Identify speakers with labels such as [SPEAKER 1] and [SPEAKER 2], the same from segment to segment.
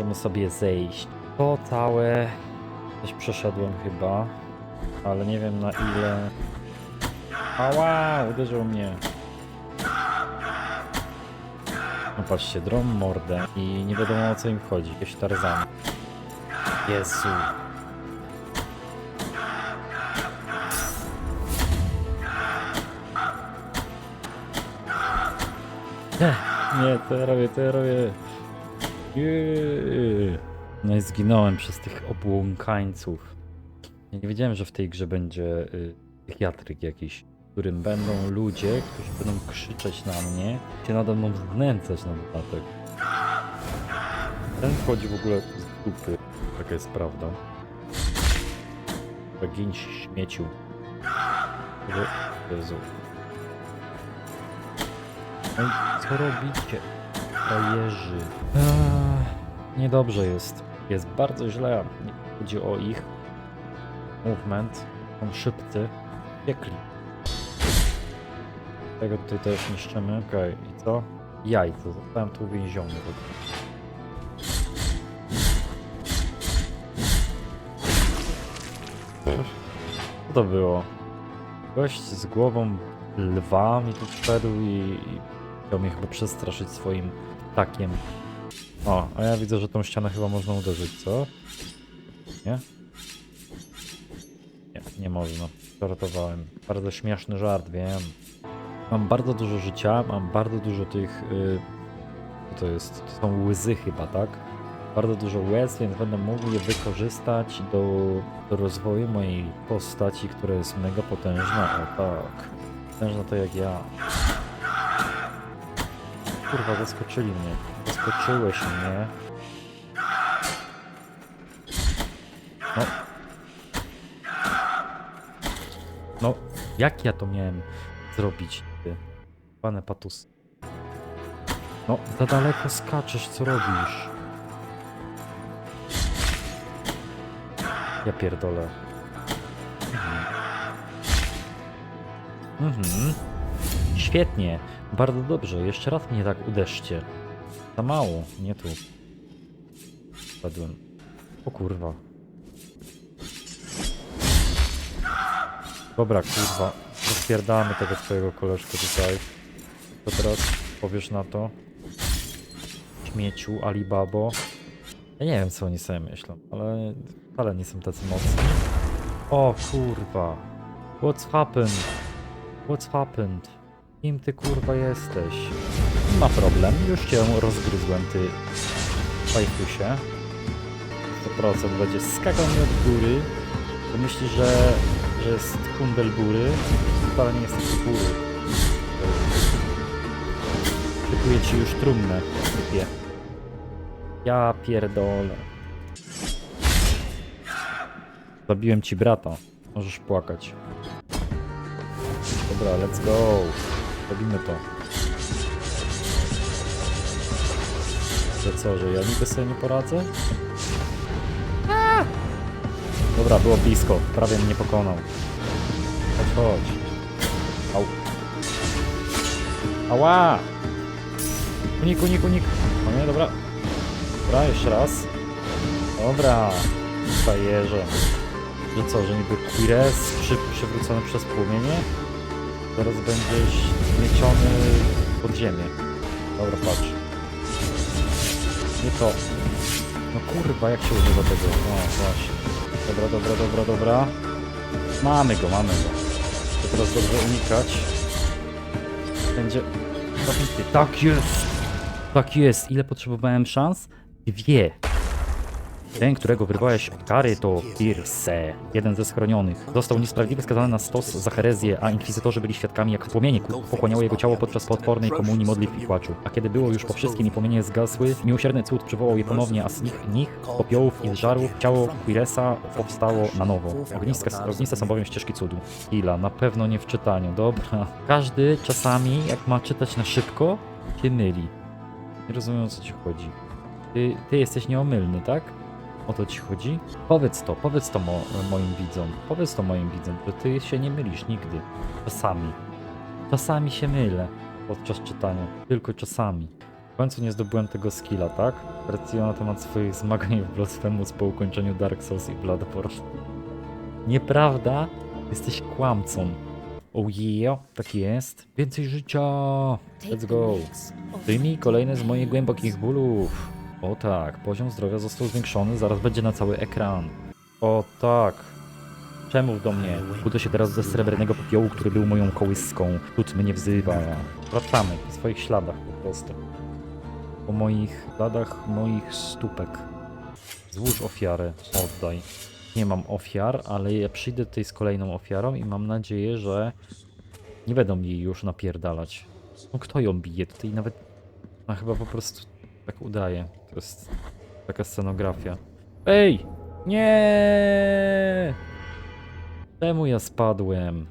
[SPEAKER 1] możemy sobie zejść. To całe... Coś przeszedłem chyba, ale nie wiem na ile... Ała, uderzył mnie. No patrzcie, drom mordę i nie wiadomo o co im chodzi. Jakieś tarzany. Jezu. Nie, to ja robię, to ja robię. Jeee. No i zginąłem przez tych obłąkańców. Ja nie wiedziałem, że w tej grze będzie y, psychiatryk jakiś, w którym będą ludzie, którzy będą krzyczeć na mnie, się nade mną znęcać na dodatek. Ten wchodzi w ogóle z dupy, taka jest prawda. Gin śmieciu. Że- Jezu. No i co robicie? Frajerzy. Eee, Niedobrze jest. Jest bardzo źle. Nie chodzi o ich movement. Są szybcy. Piekli. Tego tutaj też niszczymy. Okej, i co? Jajco. Zostałem tu uwięziony. w ogóle. Co to było? Gość z głową lwa mi tu wszedł i, i chciał mnie chyba przestraszyć swoim takiem. O, a ja widzę, że tą ścianę chyba można uderzyć, co? Nie? Nie, nie można. Żartowałem. Bardzo śmieszny żart, wiem. Mam bardzo dużo życia, mam bardzo dużo tych... Yy, to jest? To są łzy chyba, tak? Bardzo dużo łez, więc będę mógł je wykorzystać do, do rozwoju mojej postaci, która jest mega potężna. O tak. Potężna to jak ja. Kurwa, zaskoczyli mnie. Zaskoczyłeś mnie. No. No, jak ja to miałem zrobić, ty? Pane patus. No, za daleko skaczesz, co robisz? Ja pierdolę. Mhm. Mhm. Świetnie. Bardzo dobrze. Jeszcze raz mnie tak uderzcie. Za mało. Nie tu. Spadłem. O kurwa. Dobra, kurwa. Rozpierdamy tego twojego koleżkę tutaj. Co teraz powiesz na to? Śmieciu, Alibabo. Ja nie wiem, co oni sobie myślą, ale wcale nie są tacy mocni. O kurwa. What's happened? What's happened? Kim ty kurwa jesteś? Ma problem, już cię rozgryzłem, ty fajfusie. 100% będzie skakał mi od góry, bo myśli, że, że jest kundel góry. Wcale nie jest taki góry. Szykuję ci już trumnę, typie. Ja pierdolę. Zabiłem ci brata. Możesz płakać. Dobra, let's go. Robimy to. Że co, że ja niby sobie nie poradzę? Dobra, było blisko. Prawie mnie pokonał. Chodź, chodź. Au. Ała! Unik, unik, unik. O nie, dobra. Dobra, jeszcze raz. Dobra. Fajerze. Że co, że niby Quires przy, przywrócony przez płomienie? Zaraz będziesz zmieciony pod ziemię. Dobra, patrz. Nie to. No kurwa, jak się używa tego? O, właśnie. Dobra, dobra, dobra, dobra. Mamy go, mamy go. To teraz dobrze unikać. Będzie... Tak jest! Tak jest. Ile potrzebowałem szans? Dwie. Ten, którego wyrwałeś od kary, to Pirse, jeden ze schronionych. Został niesprawiedliwie skazany na stos za herezję, a inkwizytorzy byli świadkami, jak płomienie pochłaniało jego ciało podczas potwornej komunii modlitw i płaczu. A kiedy było już po wszystkim i płomienie zgasły, miłosierny cud przywołał je ponownie, a z nich, nich popiołów i żarów ciało Quiresa powstało na nowo. Ogniska, są bowiem ścieżki cudu. Ila, na pewno nie w czytaniu, dobra. Każdy czasami, jak ma czytać na szybko, się myli. Nie rozumiem o co ci chodzi. Ty, ty jesteś nieomylny, tak? O to ci chodzi? Powiedz to, powiedz to mo moim widzom. Powiedz to moim widzom, że ty się nie mylisz nigdy. Czasami. Czasami się mylę podczas czytania. Tylko czasami. końcu nie zdobyłem tego skilla, tak? Recjo na temat swoich zmagań w Blasphemous po ukończeniu Dark Souls i Bloodborne. Nieprawda? Jesteś kłamcą. Oh yeah, tak jest. Więcej życia! Let's go. Wyjmij kolejne z moich głębokich bólów. O tak, poziom zdrowia został zwiększony, zaraz będzie na cały ekran. O tak. Przemów do mnie. Budzę się teraz ze srebrnego popiołu, który był moją kołyską. Lud mnie wzywa. Wracamy po swoich śladach po prostu. Po moich śladach moich stópek. Złóż ofiarę, oddaj. Nie mam ofiar, ale ja przyjdę tutaj z kolejną ofiarą i mam nadzieję, że nie będą jej już napierdalać. No kto ją bije? Tutaj nawet... No chyba po prostu tak udaje. To jest taka scenografia. Ej! Nie! Czemu ja spadłem?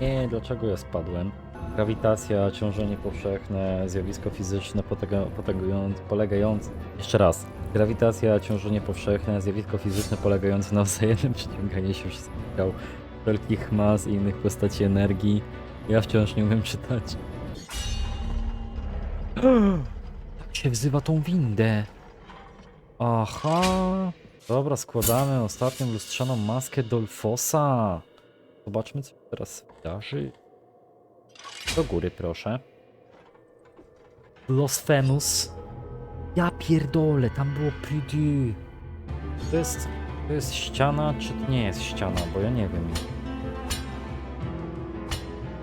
[SPEAKER 1] Nie, dlaczego ja spadłem? Grawitacja, ciążenie powszechne, zjawisko fizyczne potega- polegające... Jeszcze raz. Grawitacja, ciążenie powszechne, zjawisko fizyczne polegające na wzajemnym przyciąganiu się wszystkich ciał, wszelkich mas i innych postaci energii. Ja wciąż nie umiem czytać. Się wzywa tą windę. Aha. Dobra, składamy ostatnią lustrzaną maskę Dolfosa. Zobaczmy, co teraz wydarzy. Do góry, proszę. Los Femus. Ja pierdolę, tam było pretty. To jest, to jest ściana, czy to nie jest ściana, bo ja nie wiem.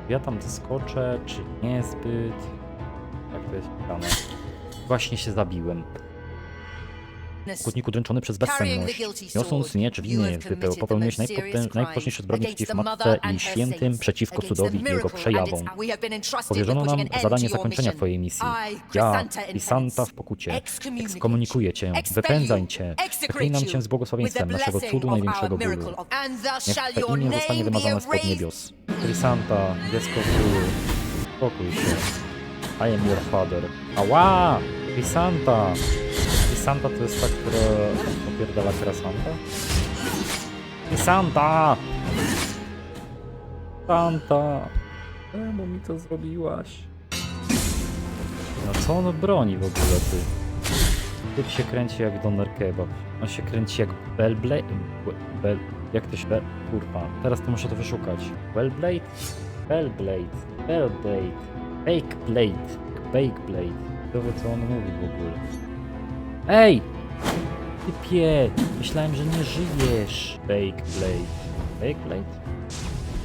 [SPEAKER 1] Ja tam skoczę, czy nie zbyt. Jak to jest ściana? Właśnie się zabiłem. Kutniku dręczony przez bezsenność. Niosąc miecz winny, wypeł, popełniłeś najpotę- najpoczniejsze zbrodnie przeciw Matce i Świętym przeciwko cudowi i jego przejawom. Powierzono nam zadanie zakończenia Twojej misji. Ja, Lisanta w pokucie, ekskomunikuję Cię, wypędzaj Cię, zaklinam Cię z błogosławieństwem naszego cudu największego bólu. Niech Twe imię zostanie wymazane z pod niebios. Lisanta, dziecko królu, spokój się. I am your father. Ała! Lisanta! Lisanta to jest ta, która opierdala Krasanta? Lisanta! Santa! Czemu mi to zrobiłaś? No co on broni w ogóle, ty? Typ się kręci jak Doner Kebab. On się kręci jak Bellblade... Bell... Jak to się... Bell... Kurwa. Teraz to muszę to wyszukać. Bellblade? Bellblade. Bellblade. Fake Blade. Fake Blade. Wie co on mówi w ogóle. Ej! Typie! Myślałem, że nie żyjesz. Fake Blade. Fake Blade?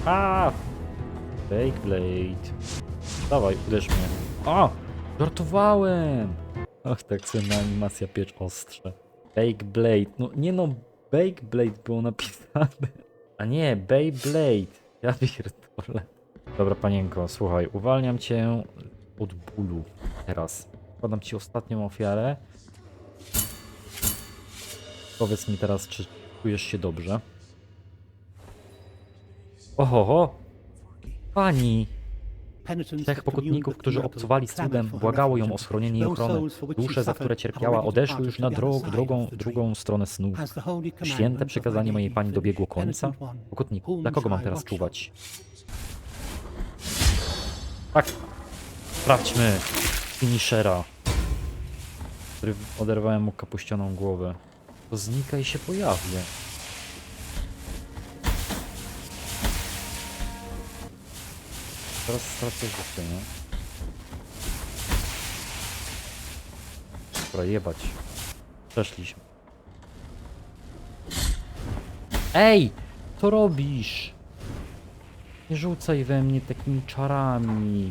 [SPEAKER 1] A! Fake Blade. Dawaj, uderz mnie. O! Żartowałem! Och, tak cenna animacja piecz ostrze. Fake Blade. No nie no, Bake Blade było napisane. A nie, Beyblade. Ja pierdolę. Dobra, panienko, słuchaj, uwalniam cię od bólu. Teraz. Podam ci ostatnią ofiarę. Powiedz mi teraz, czy czujesz się dobrze? Ohoho! Pani! Trzech pokutników, którzy obcuwali z cudem, błagało ją o schronienie i ochronę. Dusze, za które cierpiała, odeszły już na drog, drogą, drugą stronę snów. Święte przekazanie mojej pani dobiegło końca? Pokutniku, dla kogo mam teraz czuwać? Tak. Sprawdźmy finishera, który oderwałem mu kapuścianą głowę. To znika i się pojawia. Teraz stracę życie, nie? Dobra, jebać. Przeszliśmy. Ej! Co robisz? Nie rzucaj we mnie takimi czarami.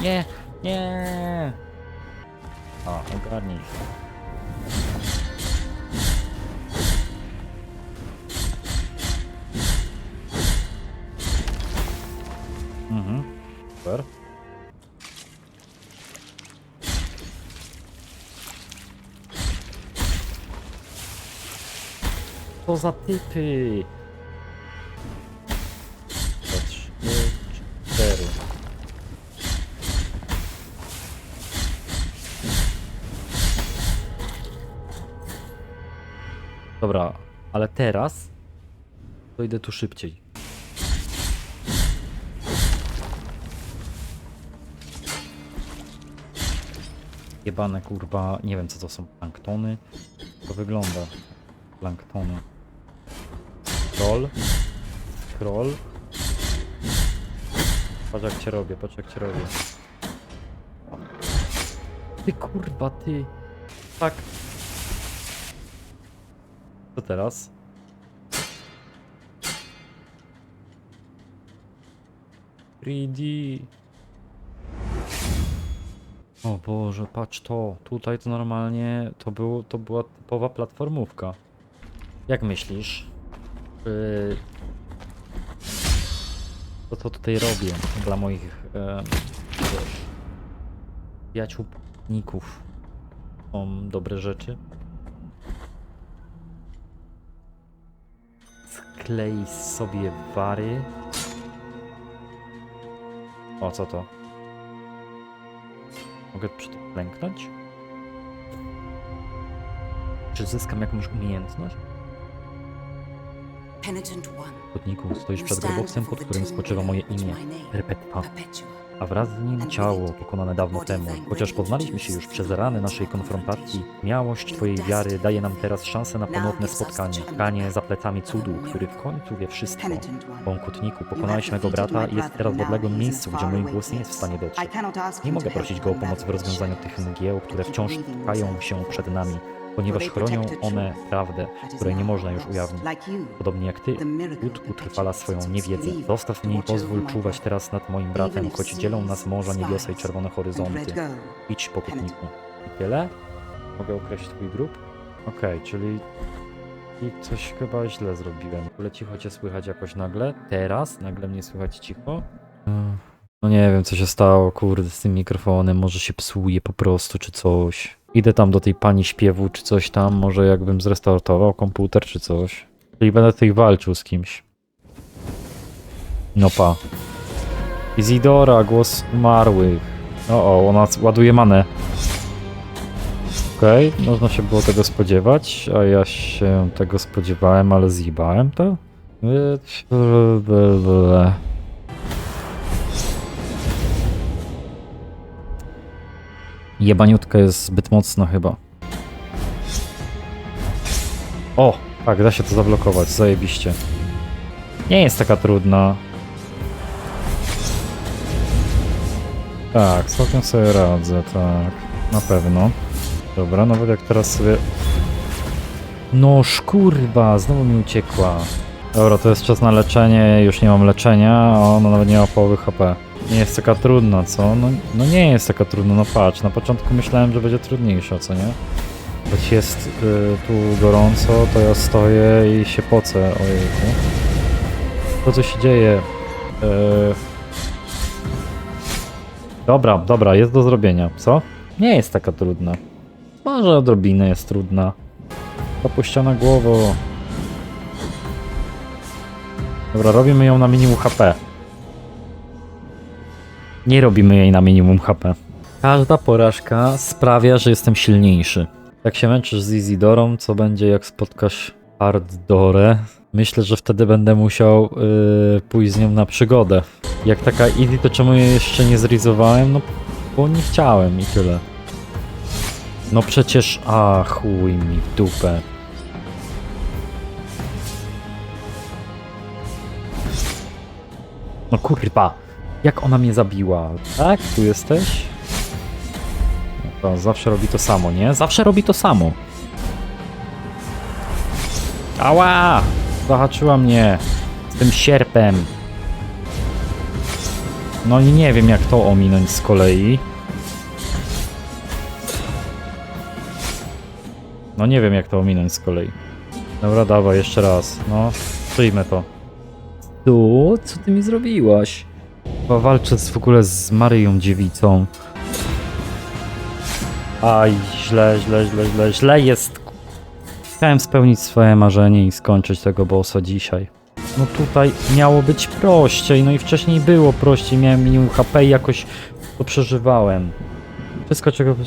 [SPEAKER 1] Nie, nie. A, ogarnij się. Mhm, super. Co za typy? Dobra, ale teraz to idę tu szybciej. Jebane kurwa, nie wiem co to są planktony. To wygląda. Planktony. Troll. Scroll. Patrz jak cię robię, patrz jak cię robię. Ty kurwa, ty. Tak. Co teraz? Greedy. O Boże, patrz to. Tutaj to normalnie to, było, to była typowa platformówka. Jak myślisz? Czy to co tutaj robię dla moich e, wiesz, są dobre rzeczy? Sklej sobie wary. O, co to? Mogę przy tym klęknąć? Czy zyskam jakąś umiejętność?
[SPEAKER 2] Penitent one.
[SPEAKER 1] Płatniku, stoisz przed grobowcem, pod którym spoczywa moje imię, Perpetua. A wraz z nim ciało pokonane dawno temu. Chociaż poznaliśmy się już przez rany naszej konfrontacji, miałość Twojej wiary daje nam teraz szansę na ponowne spotkanie. Kanie za plecami cudu, który w końcu wie wszystko. Bąkutniku, pokonałeś mego brata i jest teraz w odległym miejscu, gdzie mój głos nie jest w stanie dotrzeć. Nie mogę prosić go o pomoc w rozwiązaniu tych mgieł, które wciąż tkają się przed nami, ponieważ chronią one prawdę, której nie można już ujawnić. Podobnie jak ty, Lud utrwala swoją niewiedzę. Zostaw mnie i pozwól czuwać teraz nad moim bratem, choć dzielą nas morza niebiosa i czerwone horyzonty. Idź, pokutniku. I tyle? Mogę określić twój grób? Okej, czyli... I coś chyba źle zrobiłem. W ogóle cicho cię słychać jakoś nagle? Teraz? Nagle mnie słychać cicho? No nie wiem, co się stało, kurde, z tym mikrofonem. Może się psuje po prostu, czy coś. Idę tam do tej pani śpiewu, czy coś tam. Może jakbym zrestartował komputer, czy coś. Czyli będę tutaj walczył z kimś. No pa. Izidora, głos umarłych. O, o, ona ładuje manę. Okej, można się było tego spodziewać, a ja się tego spodziewałem, ale zjebałem to. Ble, Jebaniutka jest zbyt mocna chyba. O, tak, da się to zablokować, zajebiście. Nie jest taka trudna. Tak, całkiem sobie radzę, tak. Na pewno. Dobra, nawet jak teraz sobie... No szkurwa, znowu mi uciekła. Dobra, to jest czas na leczenie, już nie mam leczenia, a ona nawet nie ma połowy HP. Nie jest taka trudna, co? No, no nie jest taka trudna, no patrz, na początku myślałem, że będzie trudniejsza, co nie? Choć jest y, tu gorąco, to ja stoję i się pocę, ojejku. To co się dzieje? Y... Dobra, dobra, jest do zrobienia, co? Nie jest taka trudna. Może odrobinę jest trudna. Opuściona głowo. Dobra, robimy ją na minimum HP. Nie robimy jej na minimum HP. Każda porażka sprawia, że jestem silniejszy. Jak się męczysz z Izidorą, co będzie jak spotkasz Harddorę? Myślę, że wtedy będę musiał yy, pójść z nią na przygodę. Jak taka Easy, to czemu jej jeszcze nie zrizowałem? No, bo nie chciałem i tyle. No przecież, a chuj mi w dupę. No kurwa, jak ona mnie zabiła? Tak, tu jesteś? To zawsze robi to samo, nie? Zawsze robi to samo. Ała! Zahaczyła mnie z tym sierpem. No i nie wiem jak to ominąć z kolei. No nie wiem jak to ominąć z kolei. Dobra, dawaj, jeszcze raz. No, przyjmę to. Tu? Co ty mi zrobiłaś? Chyba walczę z, w ogóle z Maryją Dziewicą. Aj, źle, źle, źle, źle, źle jest. Chciałem spełnić swoje marzenie i skończyć tego bossa dzisiaj. No tutaj miało być prościej, no i wcześniej było prościej, miałem minimum HP i jakoś to przeżywałem. Wszystko, czego wy-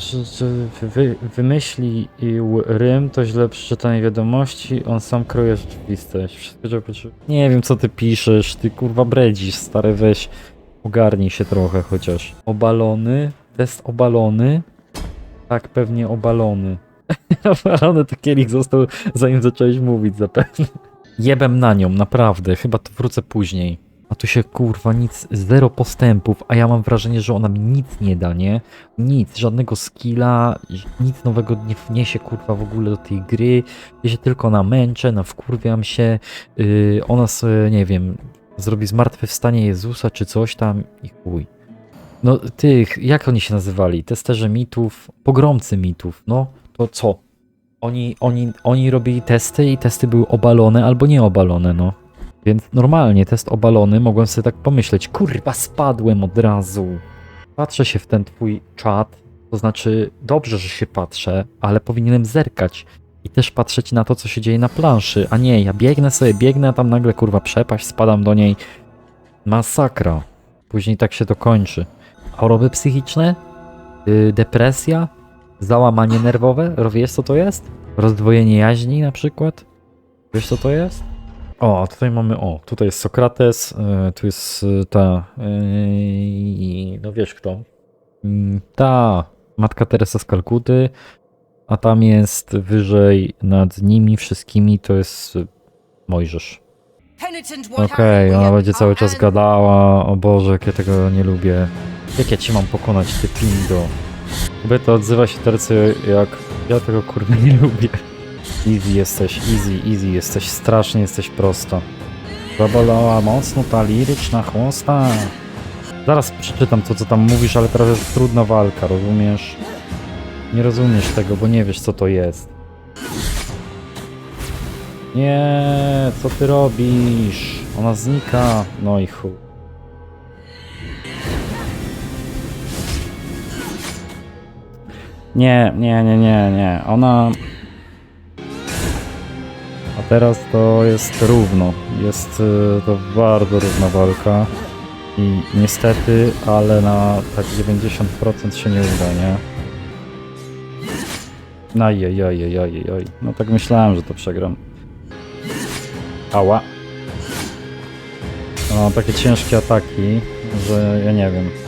[SPEAKER 1] wy, wymyślił Rym, to źle przeczytanie wiadomości, on sam kreuje rzeczywistość. Wszystko, czego Nie wiem, co ty piszesz, ty kurwa bredzisz, stary, weź, ogarnij się trochę chociaż. Obalony, test obalony. Tak, pewnie obalony. obalony to kielich został, zanim zacząłeś mówić zapewne. Jebem na nią, naprawdę. Chyba to wrócę później. A tu się kurwa nic, zero postępów, a ja mam wrażenie, że ona mi nic nie da, nie? Nic, żadnego skilla, nic nowego nie wniesie kurwa w ogóle do tej gry. Ja się tylko namęczę, nawkurwiam się. Yy, ona sobie, nie wiem, zrobi zmartwychwstanie Jezusa czy coś tam i chuj. No tych, jak oni się nazywali? Testerzy mitów, pogromcy mitów, no to co? Oni, oni, oni robili testy i testy były obalone albo nieobalone, no. Więc normalnie test obalony, mogłem sobie tak pomyśleć, kurwa spadłem od razu. Patrzę się w ten twój czat, to znaczy dobrze, że się patrzę, ale powinienem zerkać i też patrzeć na to, co się dzieje na planszy, a nie, ja biegnę sobie, biegnę, a tam nagle kurwa przepaść, spadam do niej. Masakra. Później tak się to kończy. Choroby psychiczne? Yy, depresja? Załamanie nerwowe? Wiesz co to jest? Rozdwojenie jaźni na przykład? Wiesz co to jest? O, tutaj mamy, o, tutaj jest Sokrates, yy, tu jest yy, ta, yy, no wiesz kto, Mm, ta Matka Teresa z Kalkuty, a tam jest wyżej nad nimi wszystkimi, to jest Mojżesz. Okej, ona będzie cały czas gadała, o Boże, jak ja tego nie lubię. Jak ja cię mam pokonać, ty pindo? Kobieta odzywa się tercy jak, ja tego kurwa nie lubię. Easy jesteś, easy, easy jesteś, strasznie jesteś prosta. Zabolała mocno ta liryczna chłosta. Zaraz przeczytam to, co tam mówisz, ale teraz jest trudna walka, rozumiesz? Nie rozumiesz tego, bo nie wiesz, co to jest. Nie, co ty robisz? Ona znika. No i. Nie, nie, nie, nie, nie. Ona... A teraz to jest równo. Jest y, to bardzo równa walka. I niestety, ale na tak 90% się nie uda, nie? Ajajajajajaj. No tak myślałem, że to przegram. Ała. No, takie ciężkie ataki, że ja nie wiem.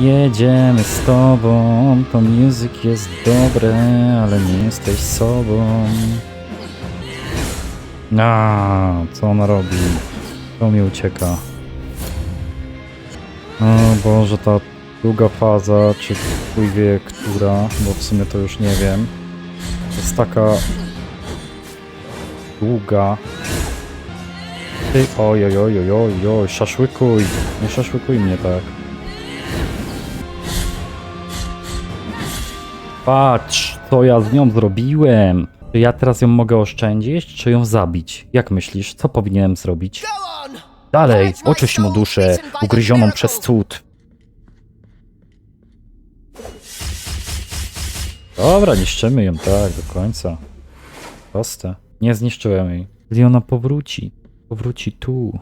[SPEAKER 1] Jedziemy z tobą, to music jest dobre, ale nie jesteś sobą. A, co ona robi? To mi ucieka. O Boże, ta druga faza, czy chuj wie która, bo w sumie to już nie wiem. Jest taka długa. Ty, oj, oj, oj, oj, oj, oj, szaszłykuj, nie szaszłykuj mnie tak. Patrz, co ja z nią zrobiłem. Czy ja teraz ją mogę oszczędzić, czy ją zabić? Jak myślisz, co powinienem zrobić? Dalej, oczyść mu duszę, ugryzioną przez cud. Dobra, niszczymy ją, tak, do końca. Proste. Nie zniszczyłem jej. Gdy ona powróci. Powróci tu.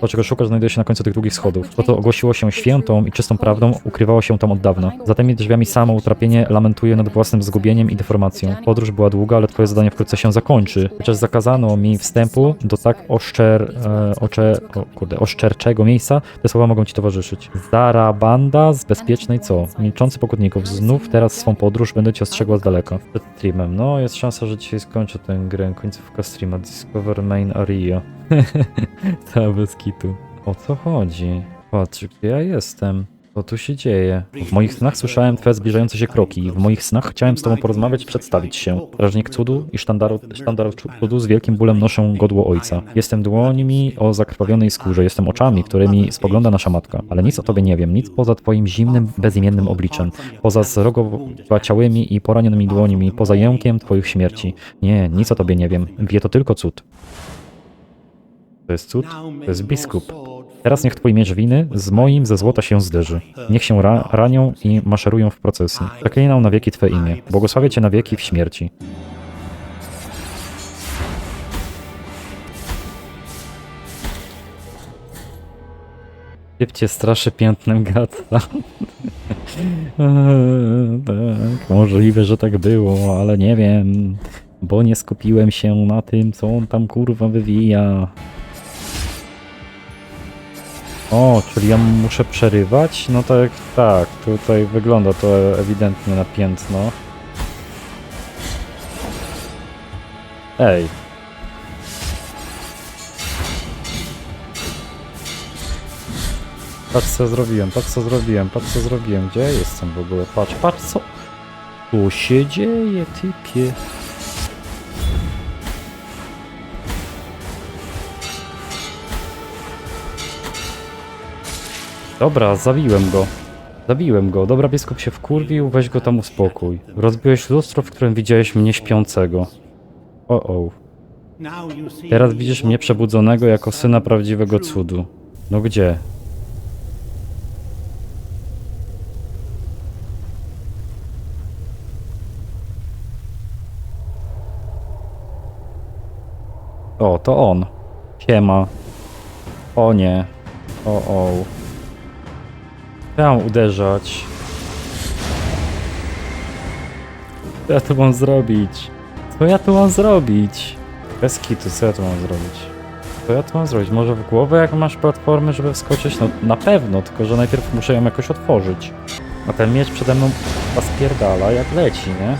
[SPEAKER 1] To, czego szukasz, znajduje się na końcu tych długich schodów. To ogłosiło się świętą i czystą prawdą, ukrywało się tam od dawna. Za tymi drzwiami samo utrapienie lamentuje nad własnym zgubieniem i deformacją. Podróż była długa, ale twoje zadanie wkrótce się zakończy. Chociaż zakazano mi wstępu do tak oszczer... E, ocze, o, kurde, oszczerczego miejsca, te słowa mogą ci towarzyszyć. Zarabanda z bezpiecznej co? Milczący pokutników. Znów teraz swą podróż będę cię ostrzegła z daleka. Przed streamem. No, jest szansa, że dzisiaj skończę tę grę. Końcówka streama. Discover Main Area. Ta bez kitu. O co chodzi? Patrz, gdzie ja jestem? Co tu się dzieje? W moich snach słyszałem twoje zbliżające się kroki. W moich snach chciałem z tobą porozmawiać przedstawić się. Strażnik cudu i sztandaru, sztandar cudu z wielkim bólem noszę godło ojca. Jestem dłońmi o zakrwawionej skórze, jestem oczami, którymi spogląda nasza matka. Ale nic o tobie nie wiem, nic poza twoim zimnym, bezimiennym obliczem. Poza zrogowaciałymi i poranionymi dłońmi, poza jękiem twoich śmierci. Nie, nic o tobie nie wiem. Wie to tylko cud. To jest cud? To jest biskup. Teraz niech twój miecz winy z moim ze złota się zderzy. Niech się ra ranią i maszerują w procesji. Przeklinał na wieki twe imię. Błogosławię cię na wieki w śmierci. Typ cię straszy piętnem. Eee, tak, możliwe, że tak było, ale nie wiem, bo nie skupiłem się na tym, co on tam kurwa wywija. O, czyli ja muszę przerywać? No tak, tak, tutaj wygląda to ewidentnie na piętno. Ej. Patrz co zrobiłem, patrz co zrobiłem, patrz co zrobiłem. Gdzie jestem w ogóle? Patrz, patrz co... Tu się dzieje, typie. Dobra, zabiłem go. Zabiłem go. Dobra, biskup się wkurwił, weź go tam uspokój. Rozbiłeś lustro, w którym widziałeś mnie śpiącego. O, o. Teraz widzisz mnie przebudzonego jako syna prawdziwego cudu. No gdzie? O, to on. Siema. O nie. O, o. Mam uderzać? Co ja tu mam zrobić? Co ja tu mam zrobić? Bez kitu, co ja tu mam zrobić? Co ja tu mam zrobić? Może w głowę jak masz platformę, żeby wskoczyć? No na pewno, tylko że najpierw muszę ją jakoś otworzyć. A ten miecz przede mną spierdala jak leci, nie?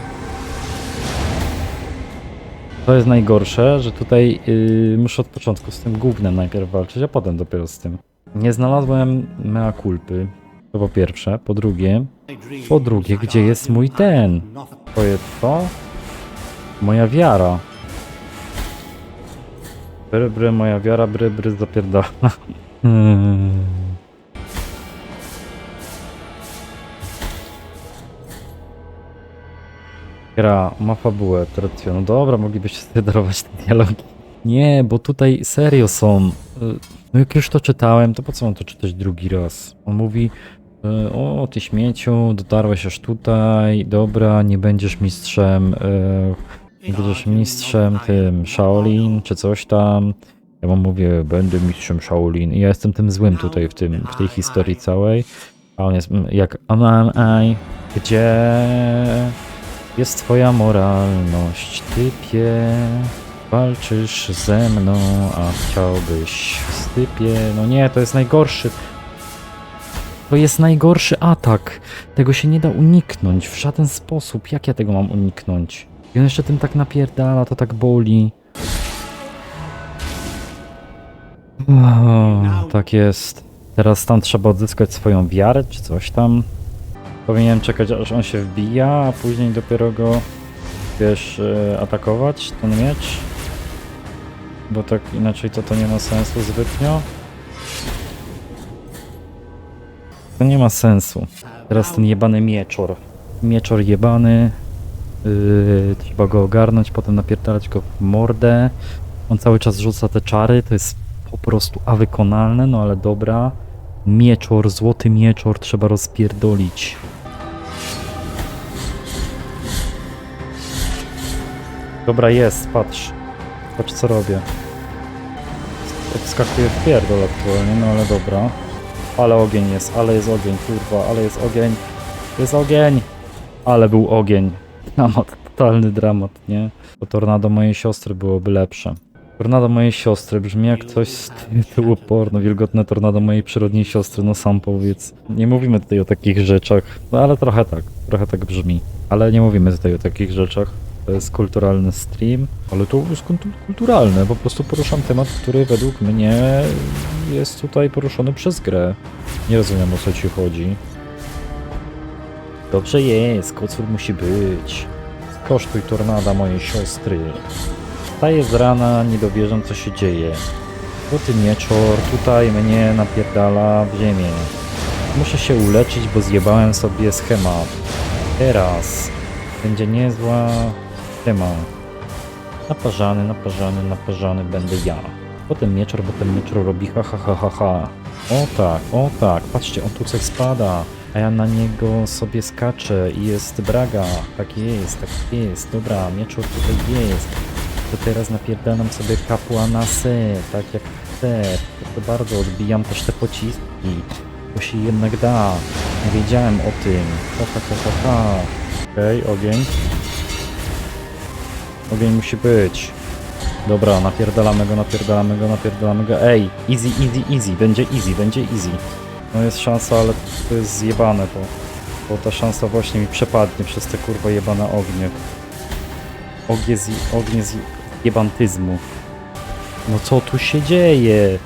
[SPEAKER 1] To jest najgorsze, że tutaj yy, muszę od początku z tym gównem najpierw walczyć, a potem dopiero z tym. Nie znalazłem mea culpy. To po pierwsze. Po drugie, po drugie, gdzie jest mój ten? To jest co? Moja wiara. Bry, bry, moja wiara, bry, bry, zapierdala. Hmm. Gra ma fabułę, tradycję. No dobra, moglibyście sobie darować te dialogi. Nie, bo tutaj serio są. Y, No jak już to czytałem, to po co mam to czytać drugi raz? On mówi, o ty śmieciu, dotarłeś aż tutaj, dobra, nie będziesz mistrzem, y, nie będziesz mistrzem tym Shaolin, czy coś tam. Ja mu mówię, będę mistrzem Shaolin i ja jestem tym złym tutaj w, tym, w tej historii całej. A on jest mm, jak Aman gdzie jest twoja moralność, typie? Walczysz ze mną, a chciałbyś w stypie. No nie, to jest najgorszy. To jest najgorszy atak. Tego się nie da uniknąć w żaden sposób. Jak ja tego mam uniknąć? I on jeszcze tym tak napierdala, to tak boli. O, tak jest. Teraz tam trzeba odzyskać swoją wiarę, czy coś tam. Powinienem czekać, aż on się wbija, a później dopiero go, wiesz, e, atakować, ten miecz. Bo tak inaczej to to nie ma sensu zbytnio. To nie ma sensu. Teraz ten jebany mieczor. Mieczor jebany. Yy, trzeba go ogarnąć, potem napierdalać go w mordę. On cały czas rzuca te czary, to jest po prostu awykonalne, no ale dobra. Mieczor, złoty mieczor trzeba rozpierdolić. Dobra, jest, patrz. Patrz co robię. Wskakuję w pierdol aktualnie, no ale dobra. Ale ogień jest, ale jest ogień, kurwa, ale jest ogień. Jest ogień! Ale był ogień. Dramat, totalny dramat, nie? To tornado mojej siostry byłoby lepsze. Tornado mojej siostry brzmi jak coś z tytułu porno. Wilgotne tornado mojej przyrodniej siostry, no sam powiedz. Nie mówimy tutaj o takich rzeczach, no ale trochę tak, trochę tak brzmi. Ale nie mówimy tutaj o takich rzeczach. To jest kulturalny stream, ale to jest kultu- kulturalne. Po prostu poruszam temat, który według mnie jest tutaj poruszony przez grę. Nie rozumiem o co ci chodzi. Dobrze jest, kocur musi być. Kosztuj tornada mojej siostry. Wstaję z rana, nie dowierzam co się dzieje. Złoty mieczor tutaj mnie napierdala w ziemię. Muszę się uleczyć, bo zjebałem sobie schemat. Teraz będzie niezła ściema. Naparzany, naparzany, naparzany będę ja. Potem mieczor, bo ten mieczor robi ha ha ha ha ha. O tak, o tak, patrzcie, on tu coś spada, a ja na niego sobie skaczę i jest braga. Tak jest, tak jest, dobra, mieczor tutaj jest. To teraz napierdalam sobie kapłana se, tak jak chcę. Proszę bardzo, odbijam też te pociski, bo się jednak da. Nie wiedziałem o tym. Ha, ha, ha, ha, ha. Okej, ogień. Ogień musi być. Dobra, napierdalamy go, napierdalamy go, napierdalamy go. Ej, easy, easy, easy. Będzie easy, będzie easy. No jest szansa, ale to jest zjebane to. Bo ta szansa właśnie mi przepadnie przez te kurwa jebane ognie. Ognie z, ognie z jebantyzmu. No co tu się dzieje?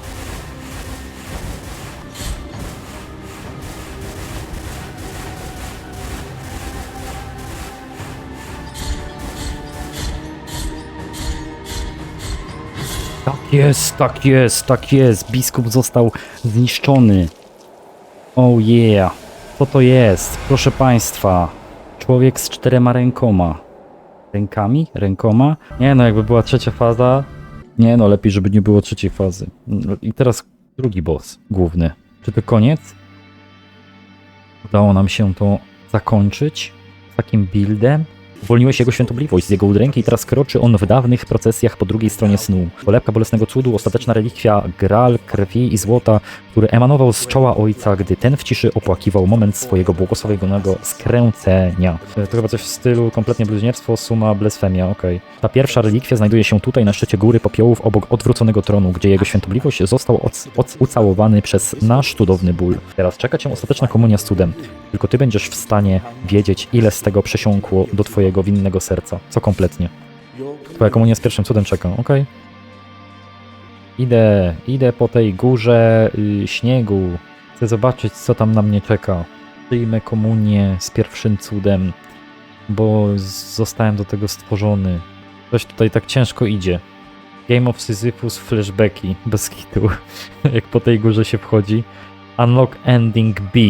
[SPEAKER 1] Tak jest, tak jest, tak jest. Biskup został zniszczony. Oh yeah. Co to jest? Proszę państwa. Człowiek z czterema rękoma. Rękami? Rękoma? Nie no, jakby była trzecia faza. Nie no, lepiej, żeby nie było trzeciej fazy. No I teraz drugi boss, główny. Czy to koniec? Udało nam się to zakończyć takim buildem. Uwolniłeś jego świątobliwość z jego udręki i teraz kroczy on w dawnych procesjach po drugiej stronie snu. Kolebka bolesnego cudu, ostateczna relikwia, gral krwi i złota, który emanował z czoła ojca, gdy ten w ciszy opłakiwał moment swojego błogosławionego skręcenia. E, To chyba coś w stylu kompletnie bluźnierstwo, suma, blasfemia, okej. Ta pierwsza relikwia znajduje się tutaj na szczycie góry popiołów obok odwróconego tronu, gdzie jego świątobliwość został ucałowany przez nasz cudowny ból. Teraz czeka cię ostateczna komunia z cudem. Tylko ty będziesz w stanie wiedzieć, ile z tego przesiąkło do twojego winnego serca. Co kompletnie. Twoja komunia z pierwszym cudem czeka, okej? Idę, idę po tej górze y, śniegu. Chcę zobaczyć, co tam na mnie czeka. Przyjmę komunię z pierwszym cudem, bo zostałem do tego stworzony. Coś tutaj tak ciężko idzie. Game of Sisyphus flashbacki, bez kitu. Jak po tej górze się wchodzi. Unlock ending B.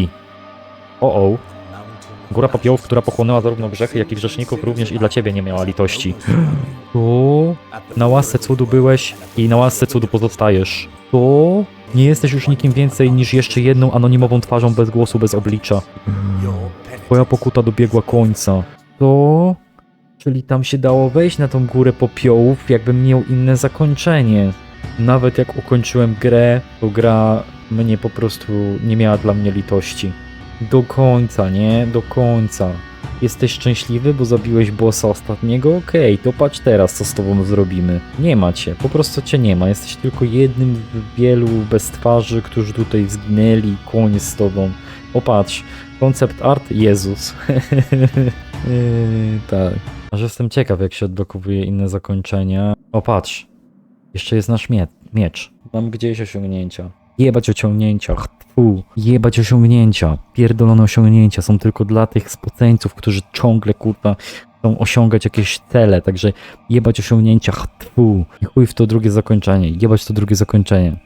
[SPEAKER 1] O o. Góra popiołów, która pochłonęła zarówno grzechy, jak i grzeszników, również i dla ciebie nie miała litości. To na łasce cudu byłeś i na łasce cudu pozostajesz. To nie jesteś już nikim więcej niż jeszcze jedną anonimową twarzą bez głosu, bez oblicza. Twoja pokuta dobiegła końca. To... Czyli tam się dało wejść na tą górę popiołów, jakbym miał inne zakończenie. Nawet jak ukończyłem grę, to gra mnie po prostu nie miała dla mnie litości. Do końca, nie? Do końca. Jesteś szczęśliwy, bo zabiłeś bossa ostatniego? Okej, to patrz teraz, co z tobą zrobimy. Nie ma cię, po prostu cię nie ma. Jesteś tylko jednym z wielu bez twarzy, którzy tutaj zginęli. Koniec z tobą. Opatrz, koncept art Jezus. Yy, tak. Aż jestem ciekaw, jak się odblokowuje inne zakończenia. O, patrz. Jeszcze jest nasz mie miecz. Mam gdzieś osiągnięcia. Jebać osiągnięcia, tfu, jebać osiągnięcia. Pierdolone osiągnięcia są tylko dla tych spoceńców, którzy ciągle, kurwa, chcą osiągać jakieś cele, także jebać osiągnięcia, tfu. I chuj w to drugie zakończenie, jebać to drugie zakończenie.